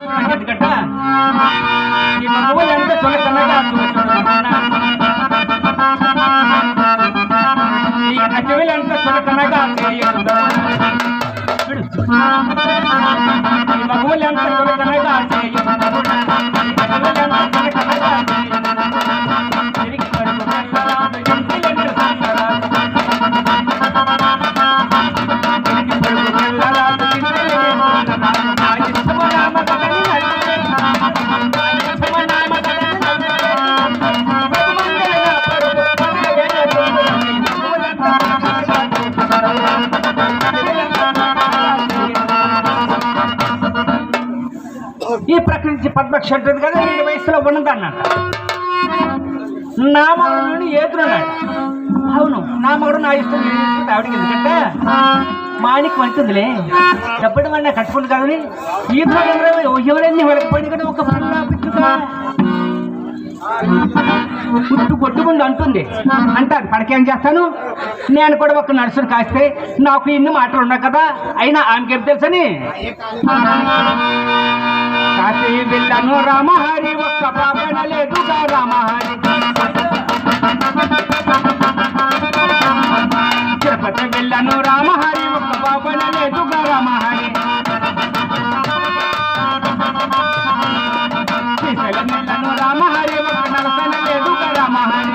ఎందుకంటే ఈ మగవాళ్ళు ఎంత చులకనగా చూస్తున్నాడు. ఈ అజవిలు ఎంత చులకనగా చేయదు ఈ ఈ పద్మక్ష ఉంటుంది కదా రెండు వయసులో ఉన్నదన్నట్ట నా మగడు ఏతున్నాడు అవును నా మగడు నా ఇష్టం ఆవిడకి ఎందుకంటే మాణిక్ వచ్చిందిలే డబ్బుడు వాడిని కట్టుకుంది కదా ఈ ఎవరు ఎవరైనా వెళ్ళకపోయింది కదా ఒక పిల్ల పిచ్చుగా పుట్టు కొట్టుకుంది అంటుంది. అంటారు పడకేం చేస్తాను? నేను కూడా ఒక నర్సును కాస్తే నాకు ఇన్ని మాటలు ఉన్నాయి కదా అయినా ఆమెకేం తెలుసని? కాశీ బిల్లను రామహరి ఒక్క పాపన లేదుగా రామహరి. తిరుపతి బిల్లను రామహరి ఒక్క పాపన లేదుగా రామహరి. శ్రీశైలం రామహరి ఒక్క నరసన లేదుగా రామహరి.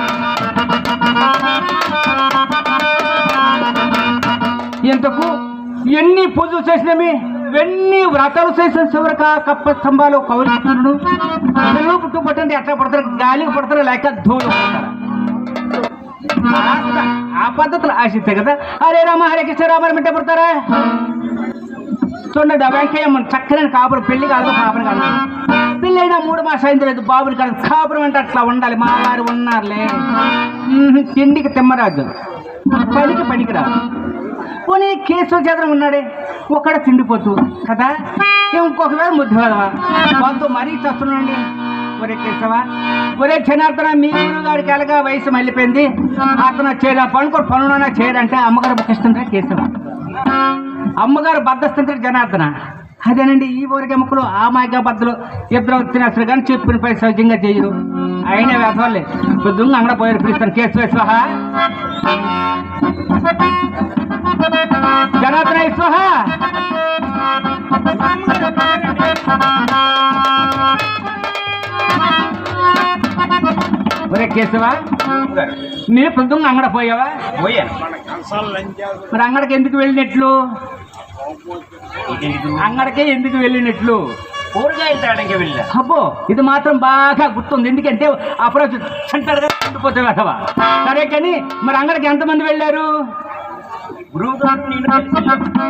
ఎంతకు ఎన్ని పూజలు చేసినవి? ఎన్ని వ్రతాలు చేసిన చివరికి కప్ప స్తంభాలు కౌలిస్తున్నాడు పిల్లలు పుట్టు ఎట్లా పడతారు? గాలికి పడతారు లేక ధూళి పడతారు. ఆ పద్ధతులు ఆశిస్తే కదా. హరే రామ హరే కృష్ణ రామ బిడ్డ పడతారా? చూడండి ఆ వెంకయ్యమ్మ చక్కని కాపురం పెళ్ళి కాదు కాపురం కాదు. పెళ్ళైనా అయినా మూడు మాసం అయింది లేదు బాబులు కాదు. కాపురం అంటే అట్లా ఉండాలి మా వారు ఉన్నారులే. తిండికి తిమ్మరాజు. పనికి పనికి పోనీ కేసులు చేతనం ఉన్నాడే ఒక్కడ తిండిపోతూ కదా? ఇంకొకవేళ ముద్దు కదవా? వాళ్ళతో మరీ చస్తున్నాండి ఒరే కేశవ ఒరే జనార్దన మీ గురుగారికి ఎలాగా వయసు మళ్ళీపోయింది? అతను చేయరా పనుకో పనులైనా చేయరంటే అమ్మగారు బుకిస్తుంటే కేశవ. అమ్మగారు బద్దస్తుంటారు జనార్దన. అదేనండి ఈ ఊరికి ఎముకలు ఆ మాయగా బద్దలు ఇద్దరు తినేస్తారు కానీ చెప్పిన పై సహజంగా చేయరు. అయినా వ్యసవాళ్ళే పొద్దున్న అంగడ పోయారు పిలుస్తాను కేసు వేసుకో జనార్దన ఒరే కేశవ మీరు పొద్దున్న అంగడ పోయావా? పోయాను మరి అంగడికి ఎందుకు వెళ్ళినట్లు? అంగడికే ఎందుకు వెళ్ళినట్లు? కూరగాయలు తేడానికి వెళ్ళా అబ్బో ఇది మాత్రం బాగా గుర్తుంది. ఎందుకంటే అప్పుడు సెంటర్గా ఉండిపోతే సరే కానీ మరి అంగడికి ఎంతమంది వెళ్ళారు.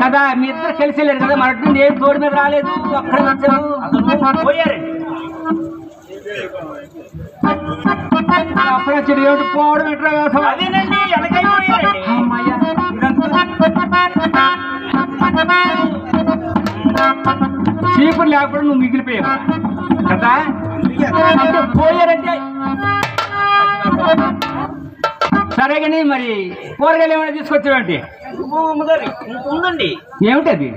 కదా మీ ఇద్దరు కలిసి వెళ్ళారు కదా నుండి ఏం తోడు మీద రాలేదు? అక్కడ వచ్చారు? అతను పోయారండి అప్పుడు వచ్చాడు ఏమిటి పోవడం ఎట్లా? అదేనండి అమ్మయ్య, లేకుండా నువ్వు మిగిలిపోయావు. కదా? అంటే పోయారంటే. సరే కానీ మరి కూరగాయలు ఏమైనా ఇంత ఉందండి. ఏమిటది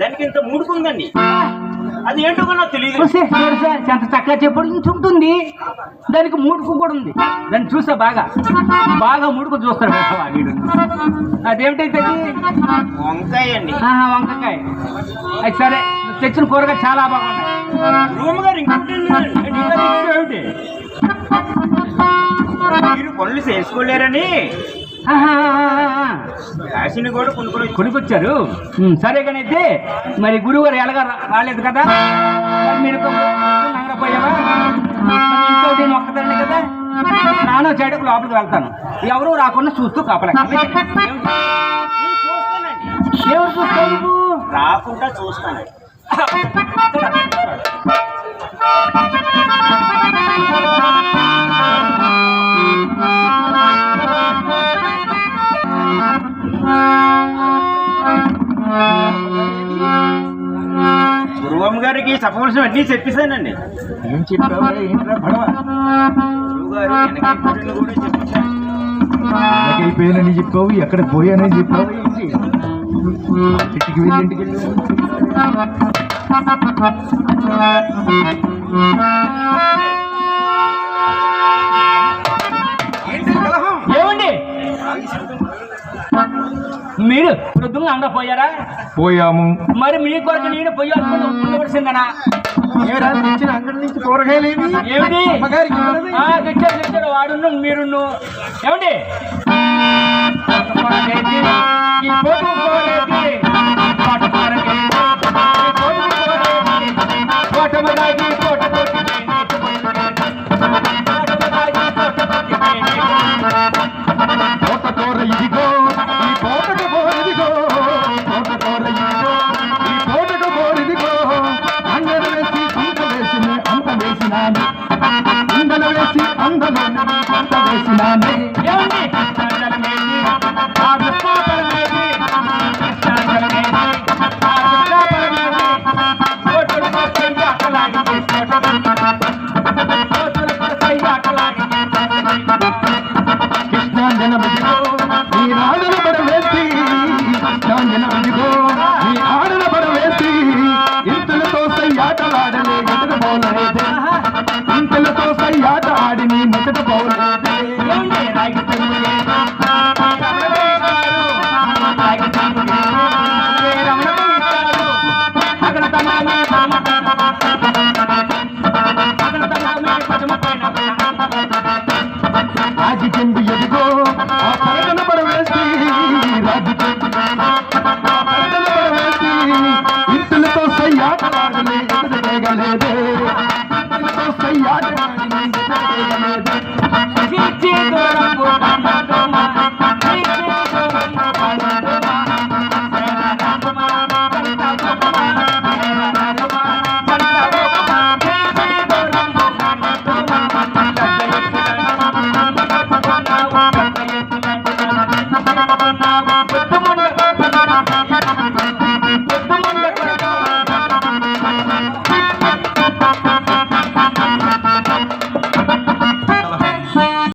దానికి ఇంత ముడుకుందండి అది ఏంటో నాకు తెలియదు. ఎంత చక్కగా చెప్పడు. ఉంటుంది. దానికి ముడుకు కూడా ఉంది. దాన్ని చూసా బాగా. బాగా ముడుకు చూస్తాడు వీడు. అదేమిటైతే వంకాయ అండి. వంకాయ. అది సరే. తెచ్చిన కూరగాయ చాలా బాగున్నాయి. తెచ్చావు ఏమిటి? మీరు పనులు చేసుకోలేరని. కాశీని కూడా కొనుక్కొని కొనుక్కొచ్చారు. ఉమ్, సరే కానీ అయితే మరి గురువు గారు ఎలాగా రాలేదు కదా? మరి పోయావా మరి ఇంట్లో నేను ఒక్కదాన్ని కదా? నాన్న చెడుకు లోపలికి వెళ్తాను. ఎవరు రాకుండా చూస్తూ కాపలా ఎవరు రాకుండా చూస్తానండి. గురువమ్మ గారికి చెప్పవలసిన అన్నీ చెప్పేశానండి. ఏం చెప్పావు ఏంట్రా పడవ? గురువు గారు వెనక కూడా చెప్పేశాను అయిపోయానని చెప్పావు ఎక్కడ పోయానని చెప్పావు? ఇంటికి వెళ్ళి ఇంటికి వెళ్ళి ఏమండి? మీరు వృద్ధులు అండ పోయారా? పోయాము. మరి మీ కొరకు నేను పోయాల్సిన ఉండవలసిందనా అంగడి నుంచి ఏమిటి? తెచ్చారు తెచ్చారు వాడును ఏమండి? కోటమదాగి కోట కొట్టిపోయి నీటి పొట్టుకేది. కోటమదాగి కోట కొట్టిపోయి నీటి తోటకూర ఇదిగో ఈ తోటకు కోరిదిగో తోటకూర అంత వేసి ஆட்ட ஆடி நீ மொத்தத்தை போகணும்